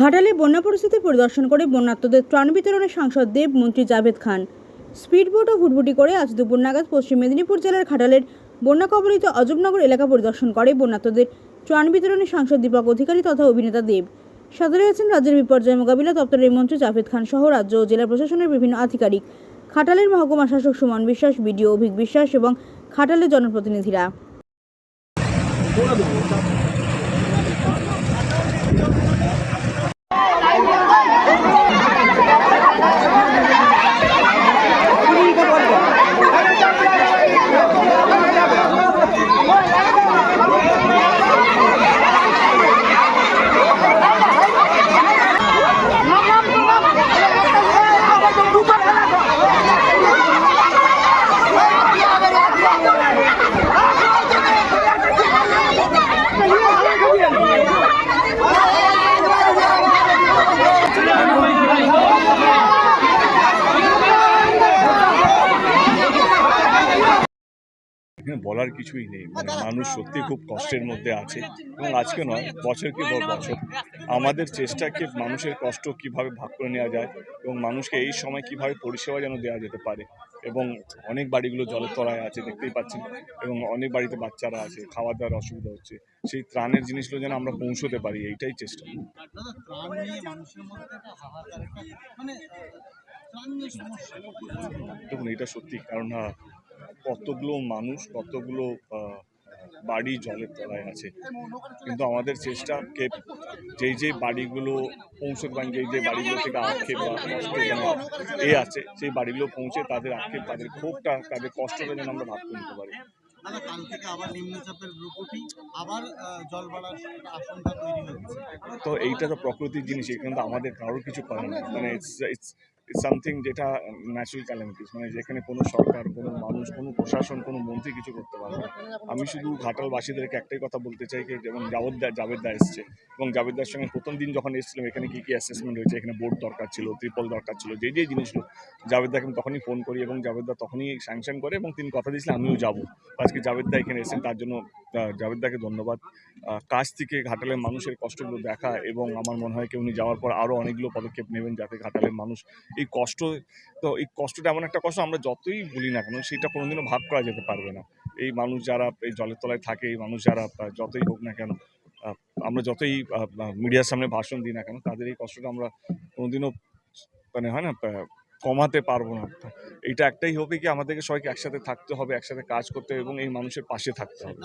ঘাটালে বন্যা পরিস্থিতি পরিদর্শন করে বন্যার্তদের ত্রাণ বিতরণে সাংসদ দেব মন্ত্রী জাভেদ খান। স্পিডবোট ও হুটবুটি করে আজ দুপুর নাগাদ পশ্চিম মেদিনীপুর জেলার ঘাটালের বন্যা কবলিত অজবনগর এলাকা পরিদর্শন করে বন্যার্তদের ত্রাণ বিতরণে সাংসদ দীপক অধিকারী তথা অভিনেতা দেব। সাদরে আছেন রাজ্যের বিপর্যয় মোকাবিলা দপ্তরের মন্ত্রী জাভেদ খান সহ রাজ্য ও জেলা প্রশাসনের বিভিন্ন আধিকারিক। খাটালের মহকুমা শাসক সুমন বিশ্বাস, বিডিও অভিক বিশ্বাস এবং খাটালের জনপ্রতিনিধিরা। এখানে বলার কিছুই নেই। মানে মানুষ সত্যি খুব কষ্টের মধ্যে আছে। এবং আজকে নয় বছর কি পর বছর? আমাদের চেষ্টাকে মানুষের কষ্ট কীভাবে ভাগ করে নেওয়া যায় এবং মানুষকে এই সময় কীভাবে পরিষেবা যেন দেওয়া যেতে পারে এবং অনেক বাড়িগুলো জলের তলায় আছে দেখতেই পাচ্ছেন এবং অনেক বাড়িতে বাচ্চারা আছে খাওয়া দাওয়ার অসুবিধা হচ্ছে। সেই ত্রাণের জিনিসগুলো যেন আমরা পৌঁছতে পারি এইটাই চেষ্টা। মানে দেখুন এটা সত্যি কারণ আহ, কতগুলো মানুষ কতগুলো বাড়ি জলের তলায় আছে। কিন্তু আমাদের চেষ্টাকে যেই যেই বাড়িগুলো পৌঁছতে পারেন যেই যেই বাড়িগুলো থেকে আক্ষেপ বা কষ্ট এ আছে সেই বাড়িগুলো পৌঁছে তাদের আক্ষেপ তাদের ক্ষোভটা তাদের কষ্টটা যেন আমরা ভাগ করে নিতে পারি। কাল থেকে আবার নিম্নচাপের গ্রুপটি আবার জল বাড়ার আশঙ্কা তৈরি হচ্ছে। তো এইটা তো প্রকৃতির জিনিস এখানে তো আমাদের কারোর কিছু করার মানে ইটস ইটস সামথিং যেটা ন্যাচুরাল ক্যালামিটিস মানে যেখানে কোনো সরকার, কোনো মানুষ, কোনো প্রশাসন, কোনো মন্ত্রী কিছু করতে পারবে না। আমি শুধু ঘাটালবাসীদেরকে একটাই কথা বলতে চাই যে, যেমন জাভেদদা জাভেদদা এসছে এবং জাভেদদার সঙ্গে প্রথম দিন যখন এসেছিলাম, এখানে কী কী অ্যাসেসমেন্ট হয়েছে, এখানে বোর্ড দরকার ছিল ত্রিপল দরকার ছিল, যে যে জিনিসগুলো জাভেদদাকে আমি তখনই ফোন করি এবং জাভেদদা তখনই স্যাংশন করে এবং তিনি কথা দিয়েছিলেন, আমিও যাব। আজকে জাভেদদা এখানে এসেছেন, তার জন্য আহ, জাভেদদাকে ধন্যবাদ। কাছ থেকে ঘাটালের মানুষের কষ্টগুলো দেখা এবং আমার মনে হয় কি উনি যাওয়ার পর আরও অনেকগুলো পদক্ষেপ নেবেন যাতে ঘাটালের মানুষ এই কষ্ট তো এই কষ্টটা এমন একটা কষ্ট আমরা যতই বলি না কেন সেটা কোনোদিনও ভাগ করা যেতে পারবে না। এই মানুষ যারা এই জলের তলায় থাকে এই মানুষ যারা যতই হোক না কেন আমরা যতই মিডিয়ার সামনে ভাষণ দিই না কেন তাদের এই কষ্টটা আমরা কোনোদিনও মানে হয় না কমাতে পারব না। এটা একটাই হবে কি, আমাদেরকে সবাইকে একসাথে থাকতে হবে, একসাথে কাজ করতে হবে এবং এই মানুষের পাশে থাকতে হবে।